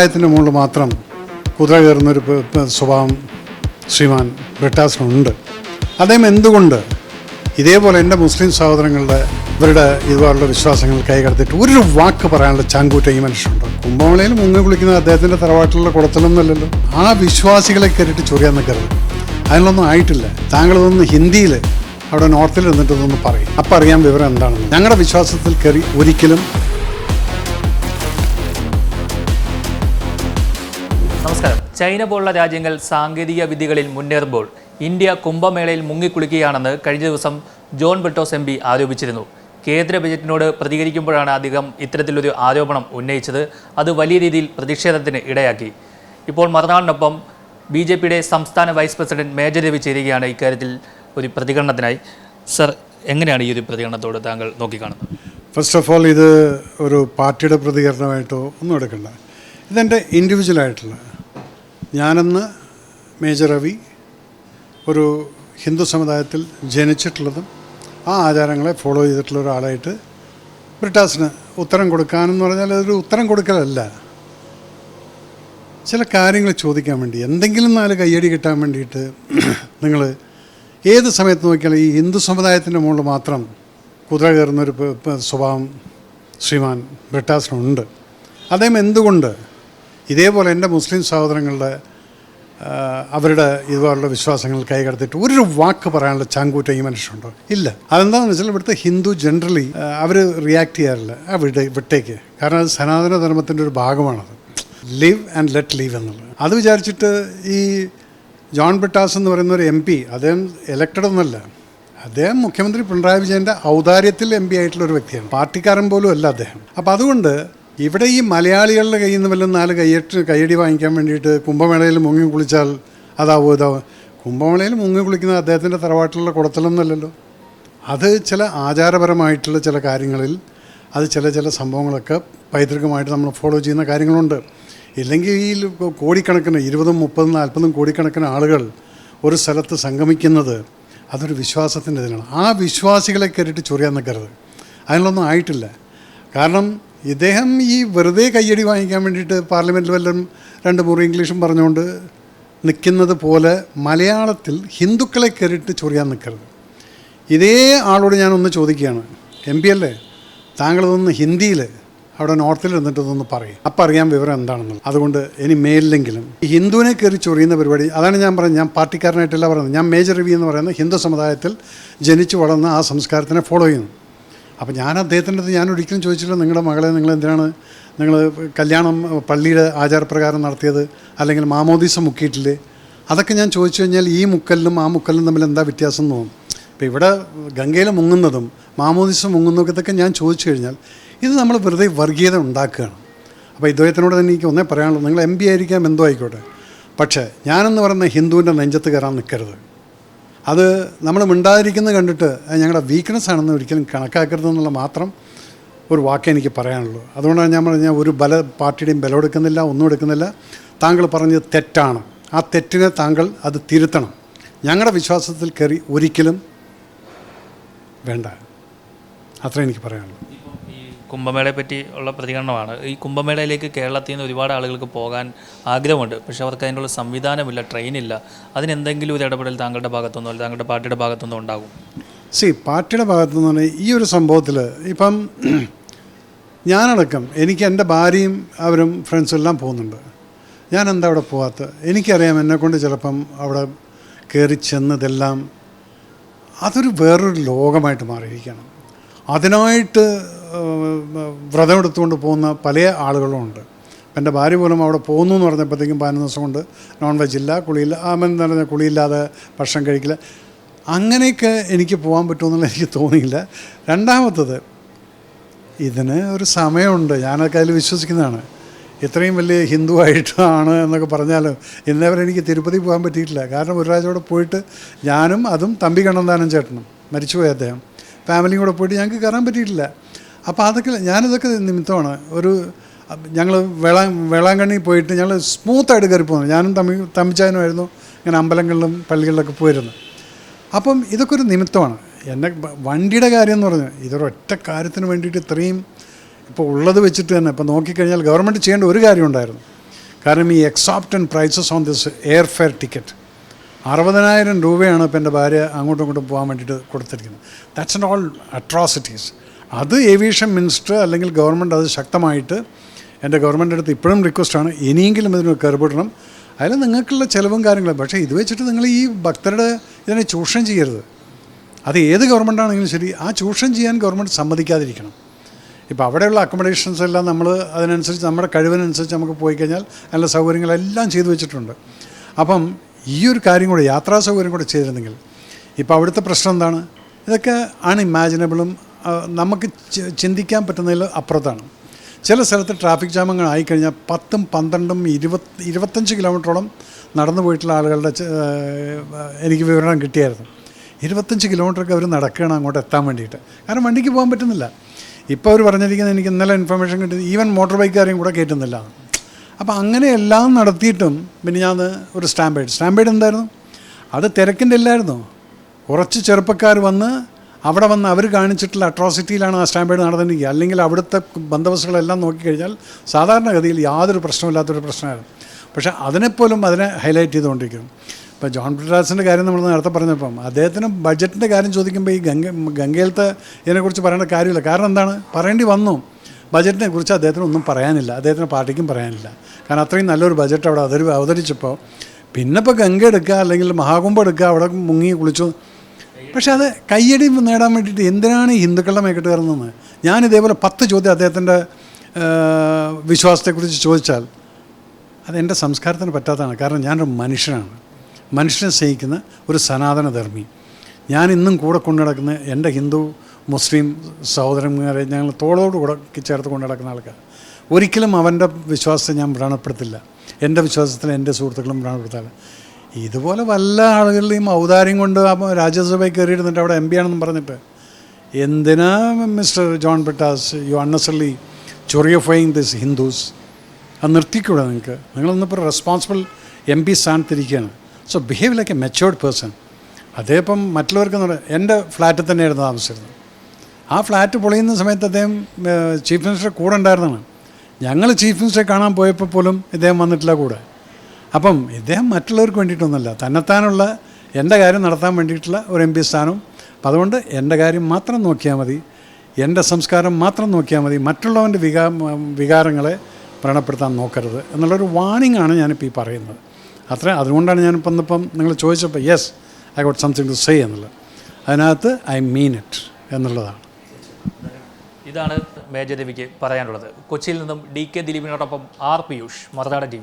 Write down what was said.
പഞ്ചായത്തിന്റെ മുകളിൽ മാത്രം കുതിര കയറുന്നൊരു സ്വഭാവം ശ്രീമാൻ ബ്രിട്ടാസിനുണ്ട്. അദ്ദേഹം എന്തുകൊണ്ട് ഇതേപോലെ എന്റെ മുസ്ലിം സഹോദരങ്ങളുടെ ഇവരുടെ ഇതുപോലുള്ള വിശ്വാസങ്ങൾ കൈകടത്തിയിട്ട് ഒരു വാക്ക് പറയാനുള്ള ചാങ്കൂറ്റ ഈ മനുഷ്യനുണ്ട്? കുംഭമേളയിൽ മുങ്ങി കുളിക്കുന്ന അദ്ദേഹത്തിന്റെ തറവാട്ടിലുള്ള കുളത്തിലൊന്നുമല്ലല്ലോ ആ വിശ്വാസികളെ കയറിയിട്ട് ചൊറിയാൻ നിൽക്കരുത്. അതിനൊന്നും ആയിട്ടില്ല. താങ്കളതൊന്ന് ഹിന്ദിയിൽ അവിടെ നോർത്തിൽ നിന്നിട്ട് ഇതൊന്ന് പറയും. അപ്പം അറിയാൻ വിവരം എന്താണെന്ന്. ഞങ്ങളുടെ വിശ്വാസത്തിൽ കയറി ഒരിക്കലും നമസ്കാരം. ചൈന പോലുള്ള രാജ്യങ്ങൾ സാങ്കേതിക വിദ്യകളിൽ മുന്നേറുമ്പോൾ ഇന്ത്യ കുംഭമേളയിൽ മുങ്ങിക്കുളിക്കുകയാണെന്ന് കഴിഞ്ഞ ദിവസം ജോൺ ബ്രിട്ടോസ് എം ആരോപിച്ചിരുന്നു. കേന്ദ്ര ബജറ്റിനോട് പ്രതികരിക്കുമ്പോഴാണ് അദ്ദേഹം ഇത്തരത്തിലൊരു ആരോപണം ഉന്നയിച്ചത്. അത് വലിയ രീതിയിൽ പ്രതിഷേധത്തിന് ഇടയാക്കി. ഇപ്പോൾ മറുനാളിനൊപ്പം ബി ജെ പിയുടെ സംസ്ഥാന വൈസ് പ്രസിഡന്റ് മേജർ രവി ചേരുകയാണ് ഇക്കാര്യത്തിൽ ഒരു പ്രതികരണത്തിനായി. സർ എങ്ങനെയാണ് ഈ ഒരു പ്രതികരണത്തോട് താങ്കൾ നോക്കിക്കാണുന്നത്? ഫസ്റ്റ് ഓഫ് ഓൾ ഇത് ഒരു പാർട്ടിയുടെ പ്രതികരണമായിട്ടോ ഒന്നും എടുക്കണ്ട. ഇതെന്റെ ഇൻഡിവിജ്വലായിട്ടുള്ള ഞാനെന്ന് മേജർ രവി ഒരു ഹിന്ദു സമുദായത്തിൽ ജനിച്ചിട്ടുള്ളതും ആ ആചാരങ്ങളെ ഫോളോ ചെയ്തിട്ടുള്ള ഒരാളായിട്ട് ബ്രിട്ടാസിന് ഉത്തരം കൊടുക്കാനെന്ന് പറഞ്ഞാൽ അതൊരു ഉത്തരം കൊടുക്കലല്ല. ചില കാര്യങ്ങൾ ചോദിക്കാൻ വേണ്ടി എന്തെങ്കിലും നാല് കയ്യടി കിട്ടാൻ വേണ്ടിയിട്ട് നിങ്ങൾ ഏത് സമയത്ത് നോക്കിയാലും ഈ ഹിന്ദു സമുദായത്തിന്റെ മുകളിൽ മാത്രം കുതിര കയറുന്നൊരു സ്വഭാവം ശ്രീമാൻ ബ്രിട്ടാസിനുണ്ട്. അദ്ദേഹം എന്തുകൊണ്ട് ഇതേപോലെ എന്റെ മുസ്ലിം സഹോദരങ്ങളുടെ അവരുടെ ഇതുപോലുള്ള വിശ്വാസങ്ങൾ കൈകടത്തിയിട്ട് ഒരു വാക്ക് പറയാനുള്ള ചാങ്കൂറ്റ ഈ മനുഷ്യരുണ്ടോ ഇല്ല. അതെന്താണെന്ന് വെച്ചാൽ ഇവിടുത്തെ ഹിന്ദു ജനറലി അവർ റിയാക്ട് ചെയ്യാറില്ല. ആ വിട വിട്ടേക്ക്. കാരണം അത് സനാതന ധർമ്മത്തിന്റെ ഒരു ഭാഗമാണത്. ലിവ് ആൻഡ് ലെറ്റ് ലീവ് എന്നുള്ളത്. അത് വിചാരിച്ചിട്ട് ഈ ജോൺ ബിട്ടാസ് എന്ന് പറയുന്ന ഒരു എം പി അദ്ദേഹം എലക്റ്റഡ് ഒന്നല്ല അദ്ദേഹം മുഖ്യമന്ത്രി പിണറായി വിജയന്റെ ഔദാര്യത്തിൽ എം പി ആയിട്ടുള്ള ഒരു വ്യക്തിയാണ്. പാർട്ടിക്കാരൻ പോലും അല്ല അദ്ദേഹം. അപ്പോൾ അതുകൊണ്ട് ഇവിടെ ഈ മലയാളികളുടെ കയ്യിൽ നിന്ന് വല്ലതും നാല് കയ്യട്ട് കയ്യടി വാങ്ങിക്കാൻ വേണ്ടിയിട്ട് കുംഭമേളയിൽ മുങ്ങി കുളിച്ചാൽ അതാവോ ഇതാവും? കുംഭമേളയിൽ മുങ്ങി കുളിക്കുന്നത് അദ്ദേഹത്തിന്റെ തറവാട്ടിലുള്ള കുടത്തലൊന്നുമല്ലല്ലോ. അത് ചില ആചാരപരമായിട്ടുള്ള ചില കാര്യങ്ങളിൽ അത് ചില ചില സംഭവങ്ങളൊക്കെ പൈതൃകമായിട്ട് നമ്മൾ ഫോളോ ചെയ്യുന്ന കാര്യങ്ങളുണ്ട്. ഇല്ലെങ്കിൽ ഈ കോടിക്കണക്കിന് ഇരുപതും മുപ്പതും നാൽപ്പതും കോടിക്കണക്കിന് ആളുകൾ ഒരു സ്ഥലത്ത് സംഗമിക്കുന്നത് അതൊരു വിശ്വാസത്തിന്റെ ഇതിനാണ്. ആ വിശ്വാസികളെ കയറിയിട്ട് ചൊറിയാൻ നിൽക്കരുത്. അതിനുള്ളൊന്നും ആയിട്ടില്ല. കാരണം ഇദ്ദേഹം ഈ വെറുതെ കയ്യടി വാങ്ങിക്കാൻ വേണ്ടിയിട്ട് പാർലമെന്റിൽ വല്ലതും രണ്ട് മുറി ഇംഗ്ലീഷും പറഞ്ഞുകൊണ്ട് നിൽക്കുന്നത് പോലെ മലയാളത്തിൽ ഹിന്ദുക്കളെ കയറിയിട്ട് ചൊറിയാൻ നിൽക്കരുത്. ഇതേ ആളോട് ഞാനൊന്ന് ചോദിക്കുകയാണ്. എം പി അല്ലേ? താങ്കളതൊന്ന് ഹിന്ദിയിൽ അവിടെ നോർത്തിൽ ഇരുന്നിട്ട് ഇതൊന്ന് പറയും. അപ്പം അറിയാൻ വിവരം എന്താണെന്നുള്ളത്. അതുകൊണ്ട് ഇനി മേലിലെങ്കിലും ഹിന്ദുവിനെ കയറി ചൊറിയുന്ന പരിപാടി അതാണ് ഞാൻ പറയുന്നത് ഞാൻ പാർട്ടിക്കാരനായിട്ടല്ല പറയുന്നത്. ഞാൻ മേജർ രവി എന്ന് പറയുന്നത് ഹിന്ദു സമുദായത്തിൽ ജനിച്ചു വളർന്ന ആ സംസ്കാരത്തിനെ ഫോളോ ചെയ്യുന്നു. അപ്പോൾ ഞാൻ അദ്ദേഹത്തിന്റെ അടുത്ത് ഞാൻ ഒരിക്കലും ചോദിച്ചില്ല നിങ്ങളുടെ മകളെ നിങ്ങൾ എന്തിനാണ്? നിങ്ങൾ കല്യാണം പള്ളിയുടെ ആചാരപ്രകാരം നടത്തിയത് അല്ലെങ്കിൽ മാമോദീസ മുക്കിയിട്ടില്ലേ? അതൊക്കെ ഞാൻ ചോദിച്ചു കഴിഞ്ഞാൽ ഈ മുക്കലിനും ആ മുക്കലിനും തമ്മിൽ എന്താ വ്യത്യാസം എന്ന് തോന്നും. ഇപ്പോൾ ഇവിടെ ഗംഗയിൽ മുങ്ങുന്നതും മാമോദീസ മുങ്ങുന്നതൊക്കെ ഞാൻ ചോദിച്ചു കഴിഞ്ഞാൽ ഇത് നമ്മൾ വെറുതെ വർഗീയത ഉണ്ടാക്കുകയാണ്. അപ്പോൾ ഇദ്ദേഹത്തിനോട് തന്നെ എനിക്ക് ഒന്നേ പറയാനുള്ളൂ നിങ്ങൾ എം പി ആയിരിക്കാം എന്തോ ആയിക്കോട്ടെ. പക്ഷേ ഞാനെന്ന് പറയുന്ന ഹിന്ദുവിന്റെ നെഞ്ചത്ത് കയറാൻ നിൽക്കരുത്. അത് നമ്മൾ മിണ്ടാതിരിക്കുന്നത് കണ്ടിട്ട് ഞങ്ങളുടെ വീക്ക്നെസ് ആണെന്ന് ഒരിക്കലും കണക്കാക്കരുതെന്നുള്ള മാത്രം ഒരു വാക്കേ എനിക്ക് പറയാനുള്ളൂ. അതുകൊണ്ടാണ് ഞാൻ പറഞ്ഞാൽ ഒരു ബല പാർട്ടിയുടെയും ബലം എടുക്കുന്നില്ല ഒന്നും എടുക്കുന്നില്ല. താങ്കൾ പറഞ്ഞത് തെറ്റാണ്. ആ തെറ്റിനെ താങ്കൾ അത് തിരുത്തണം. ഞങ്ങളുടെ വിശ്വാസത്തിൽ കയറി ഒരിക്കലും വേണ്ട. അത്രേ എനിക്ക് പറയാനുള്ളൂ. കുംഭമേളയെ പറ്റി ഉള്ള പ്രതികരണമാണ്. ഈ കുംഭമേളയിലേക്ക് കേരളത്തിൽ നിന്ന് ഒരുപാട് ആളുകൾക്ക് പോകാൻ ആഗ്രഹമുണ്ട്. പക്ഷേ അവർക്ക് അതിനുള്ള സംവിധാനമില്ല ട്രെയിനില്ല. അതിനെന്തെങ്കിലും ഒരു ഇടപെടൽ താങ്കളുടെ ഭാഗത്തുനിന്നോ അല്ലെങ്കിൽ താങ്കളുടെ പാർട്ടിയുടെ ഭാഗത്തുനിന്നോ ഉണ്ടാകും? സി പാർട്ടിയുടെ ഭാഗത്തുനിന്ന് പറഞ്ഞാൽ ഈ ഒരു സംഭവത്തിൽ ഇപ്പം ഞാനടക്കം എനിക്ക് എന്റെ ഭാര്യയും അവരും ഫ്രണ്ട്സും എല്ലാം പോകുന്നുണ്ട്. ഞാൻ എന്താ അവിടെ പോകാത്തത് എനിക്കറിയാം എന്നെക്കൊണ്ട് ചിലപ്പം അവിടെ കയറി ചെന്നതെല്ലാം അതൊരു വേറൊരു ലോകമായിട്ട് മാറിയിരിക്കണം. അതിനായിട്ട് വ്രതമെടുത്തുകൊണ്ട് പോകുന്ന പല ആളുകളും ഉണ്ട്. എന്റെ ഭാര്യ പോലും അവിടെ പോകുന്നു എന്ന് പറഞ്ഞപ്പോഴത്തേക്കും പതിനൊന്ന് ദിവസം കൊണ്ട് നോൺ വെജ് ഇല്ല കുളിയില്ല എന്ന് പറഞ്ഞാൽ കുളിയില്ലാതെ ഭക്ഷണം കഴിക്കില്ല. അങ്ങനെയൊക്കെ എനിക്ക് പോകാൻ പറ്റുമെന്നുള്ള എനിക്ക് തോന്നിയില്ല. രണ്ടാമത്തത് ഇതിന് ഒരു സമയമുണ്ട്. ഞാനൊക്കെ അതിൽ വിശ്വസിക്കുന്നതാണ്. ഇത്രയും വലിയ ഹിന്ദു ആയിട്ടാണ് എന്നൊക്കെ പറഞ്ഞാലും ഇന്നേ വരെ എനിക്ക് തിരുപ്പതി പോകാൻ പറ്റിയിട്ടില്ല. കാരണം ഒരു പ്രാവശ്യം അവിടെ പോയിട്ട് ഞാനും അതും തമ്പി കണ്ണന്താനം ചേട്ടനും മരിച്ചുപോയി അദ്ദേഹം. ഫാമിലിയും കൂടെ പോയിട്ട് ഞങ്ങൾക്ക് കയറാൻ പറ്റിയിട്ടില്ല. അപ്പോൾ അതൊക്കെ ഞാനിതൊക്കെ നിമിത്തമാണ്. ഒരു ഞങ്ങൾ വേളാ വേളാങ്കണ്ണി പോയിട്ട് ഞങ്ങൾ സ്മൂത്തായിട്ട് കയറി പോകുന്നു ഞാനും തമ്മി തമ്മിച്ചാനുമായിരുന്നു ഇങ്ങനെ അമ്പലങ്ങളിലും പള്ളികളിലൊക്കെ പോയിരുന്നു. അപ്പം ഇതൊക്കെ ഒരു നിമിത്തമാണ്. എന്നെ വണ്ടിയുടെ കാര്യം എന്ന് പറഞ്ഞു ഇതൊരൊറ്റ കാര്യത്തിന് വേണ്ടിയിട്ട് ഇത്രയും ഇപ്പോൾ ഉള്ളത് വെച്ചിട്ട് തന്നെ ഇപ്പോൾ നോക്കിക്കഴിഞ്ഞാൽ ഗവൺമെന്റ് ചെയ്യേണ്ട ഒരു കാര്യം ഉണ്ടായിരുന്നു. കാരണം ഈ exorbitant prices on this air fare ticket അറുപതിനായിരം രൂപയാണ് ഇപ്പോൾ എന്റെ ഭാര്യ അങ്ങോട്ടും ഇങ്ങോട്ടും പോകാൻ വേണ്ടിയിട്ട് കൊടുത്തിരിക്കുന്നത്. ദാറ്റ്സ് ആൻഡ് ഓൾ അട്രോസിറ്റീസ് അത് ഏവിയേഷൻ മിനിസ്റ്റർ അല്ലെങ്കിൽ ഗവൺമെന്റ് അത് ശക്തമായിട്ട് എന്റെ ഗവൺമെന്റ് അടുത്ത് ഇപ്പോഴും റിക്വസ്റ്റാണ് ഇനിയെങ്കിലും ഇതിന് കയറിപ്പെടണം അതിൽ നിങ്ങൾക്കുള്ള ചിലവും കാര്യങ്ങളും. പക്ഷേ ഇത് വെച്ചിട്ട് നിങ്ങൾ ഈ ഭക്തരുടെ ഇതിനെ ചൂഷണം ചെയ്യരുത്. അത് ഏത് ഗവൺമെന്റ് ആണെങ്കിലും ശരി ആ ചൂഷണം ചെയ്യാൻ ഗവൺമെന്റ് സമ്മതിക്കാതിരിക്കണം. ഇപ്പോൾ അവിടെയുള്ള അക്കോമഡേഷൻസ് എല്ലാം നമ്മൾ അതിനനുസരിച്ച് നമ്മുടെ കഴിവിനനുസരിച്ച് നമുക്ക് പോയി കഴിഞ്ഞാൽ നല്ല സൗകര്യങ്ങളെല്ലാം ചെയ്തു വെച്ചിട്ടുണ്ട്. അപ്പം ഈ ഒരു കാര്യം കൂടെ യാത്രാ സൗകര്യം കൂടെ ചെയ്തിരുന്നെങ്കിൽ ഇപ്പോൾ അവിടുത്തെ പ്രശ്നം എന്താണ്? ഇതൊക്കെ അൺഇമാജിനബിളും നമുക്ക് ചിന്തിക്കാൻ പറ്റുന്നതിൽ അപ്പുറത്താണ്. ചില സ്ഥലത്ത് ട്രാഫിക് ജാമങ്ങൾ ആയിക്കഴിഞ്ഞാൽ പത്തും പന്ത്രണ്ടും ഇരുപത്തി ഇരുപത്തഞ്ച് കിലോമീറ്ററോളം നടന്നു പോയിട്ടുള്ള ആളുകളുടെ എനിക്ക് വിവരണം കിട്ടിയായിരുന്നു. ഇരുപത്തഞ്ച് കിലോമീറ്ററൊക്കെ അവർ നടക്കുകയാണ് അങ്ങോട്ട് എത്താൻ വേണ്ടിയിട്ട്. കാരണം വണ്ടിക്ക് പോകാൻ പറ്റുന്നില്ല. ഇപ്പോൾ അവർ പറഞ്ഞിരിക്കുന്നത് എനിക്ക് ഇന്നലെ ഇൻഫർമേഷൻ കിട്ടി ഈവൻ മോട്ടോർ ബൈക്കുകാരെയും കൂടെ കയറ്റുന്നില്ല. അപ്പോൾ അങ്ങനെ എല്ലാം നടത്തിയിട്ടും പിന്നെ ഞാൻ ഒരു സ്റ്റാമ്പേഡ് സ്റ്റാമ്പേഡ് എന്തായിരുന്നു? അത് തിരക്കിന്റെ ഇല്ലായിരുന്നു കുറച്ച് ചെറുപ്പക്കാർ വന്ന് അവിടെ വന്ന് അവർ കാണിച്ചിട്ടുള്ള അട്രോസിറ്റിയിലാണ് ആ സ്റ്റാമ്പേഡ് നടന്നിരിക്കുക. അല്ലെങ്കിൽ അവിടുത്തെ ബന്ദോബസ്തുകളെല്ലാം നോക്കിക്കഴിഞ്ഞാൽ സാധാരണഗതിയിൽ യാതൊരു പ്രശ്നമില്ലാത്തൊരു പ്രശ്നമായിരുന്നു. പക്ഷേ അതിനെപ്പോലും അതിനെ ഹൈലൈറ്റ് ചെയ്തുകൊണ്ടിരിക്കുന്നു ഇപ്പോൾ ജോൺ ബ്രിട്ടാസിന്റെ കാര്യം നമ്മൾ നേരത്തെ പറഞ്ഞപ്പം അദ്ദേഹത്തിന് ബഡ്ജറ്റിന്റെ കാര്യം ചോദിക്കുമ്പോൾ ഈ ഗംഗ ഗംഗയിലത്തെ ഇതിനെക്കുറിച്ച് പറയേണ്ട കാര്യമില്ല. കാരണം എന്താണ്? പറയേണ്ടി വന്നു. ബജറ്റിനെ കുറിച്ച് അദ്ദേഹത്തിന് ഒന്നും പറയാനില്ല. അദ്ദേഹത്തിന് പാർട്ടിക്കും പറയാനില്ല. കാരണം അത്രയും നല്ലൊരു ബജറ്റ് അവിടെ അവതരി അവതരിച്ചപ്പോൾ പിന്നെ ഇപ്പോൾ ഗംഗ എടുക്കുക അല്ലെങ്കിൽ മഹാകുംഭം എടുക്കുക അവിടെ മുങ്ങി കുളിച്ചു പക്ഷേ അത് കയ്യടി നേടാൻ വേണ്ടിയിട്ട് എന്തിനാണ് ഹിന്ദുക്കളുടെ മേക്കെട്ട് കയറുന്നത്? ഞാൻ ഇതേപോലെ പത്ത് ചോദ്യം അദ്ദേഹത്തിന്റെ വിശ്വാസത്തെക്കുറിച്ച് ചോദിച്ചാൽ അത് എന്റെ സംസ്കാരത്തിന് പറ്റാത്തതാണ്. കാരണം ഞാനൊരു മനുഷ്യനാണ്. മനുഷ്യനെ സ്നേഹിക്കുന്ന ഒരു സനാതന ധർമ്മി ഞാൻ ഇന്നും കൂടെ കൊണ്ടു നടക്കുന്ന എന്റെ ഹിന്ദു മുസ്ലിം സഹോദരന്മാരെ ഞങ്ങൾ തോളോട് കൂടെ ചേർത്ത് കൊണ്ടു നടക്കുന്ന ആൾക്കാർ ഒരിക്കലും അവന്റെ വിശ്വാസത്തെ ഞാൻ വ്രണപ്പെടുത്തില്ല. എന്റെ വിശ്വാസത്തിൽ എന്റെ സുഹൃത്തുക്കളും വ്രണപ്പെടുത്താറ് ഇതുപോലെ വല്ല ആളുകളുടെയും ഔദാര്യം കൊണ്ട് രാജ്യസഭയിൽ കയറിയിരുന്നിട്ട് അവിടെ എം പി ആണെന്നും പറഞ്ഞിട്ട്. എന്തിനാ mister John Brittas you unnecessarily ചൊറിയഫൈങ് this Hindus? അത് നിർത്തിക്കൂടെ നിങ്ങൾക്ക് നിങ്ങളൊന്നിപ്പോൾ responsible M P സ്ഥാനത്തിരിക്കുകയാണ്. So behave like a matured person അതേപ്പം മറ്റുള്ളവർക്ക് എന്റെ ഫ്ലാറ്റിൽ തന്നെയായിരുന്നു താമസിച്ചിരുന്നത്. ആ ഫ്ലാറ്റ് പൊളിയുന്ന സമയത്ത് അദ്ദേഹം ചീഫ് മിനിസ്റ്റർ കൂടെ ഉണ്ടായിരുന്നതാണ്. ഞങ്ങൾ ചീഫ് മിനിസ്റ്ററെ കാണാൻ പോയപ്പോൾ പോലും ഇദ്ദേഹം വന്നിട്ടില്ല കൂടെ. അപ്പം ഇദ്ദേഹം മറ്റുള്ളവർക്ക് വേണ്ടിയിട്ടൊന്നുമല്ല. തന്നെത്താനുള്ള എന്റെ കാര്യം നടത്താൻ വേണ്ടിയിട്ടുള്ള ഒരു എം പി സ്ഥാനവും. അപ്പം അതുകൊണ്ട് എന്റെ കാര്യം മാത്രം നോക്കിയാൽ മതി. എന്റെ സംസ്കാരം മാത്രം നോക്കിയാൽ മതി. മറ്റുള്ളവന്റെ വികാ വികാരങ്ങളെ വ്രണപ്പെടുത്താൻ നോക്കരുത് എന്നുള്ളൊരു വാണിംഗ് ആണ് ഞാനിപ്പോൾ ഈ പറയുന്നത്. അത്ര അതുകൊണ്ടാണ് ഞാനിപ്പം ഇന്നിപ്പം നിങ്ങൾ ചോദിച്ചപ്പോൾ yes I got something to say എന്നുള്ളത്. അതിനകത്ത് ഐ മീൻ ഇറ്റ് എന്നുള്ളതാണ്. ഇതാണ് മേജർ രവിക്ക് പറയാനുള്ളത്. കൊച്ചിയിൽ നിന്നും ഡി കെ ദിലീപിനോടൊപ്പം ആർ പിയൂഷ് മറുനാടൻ ടി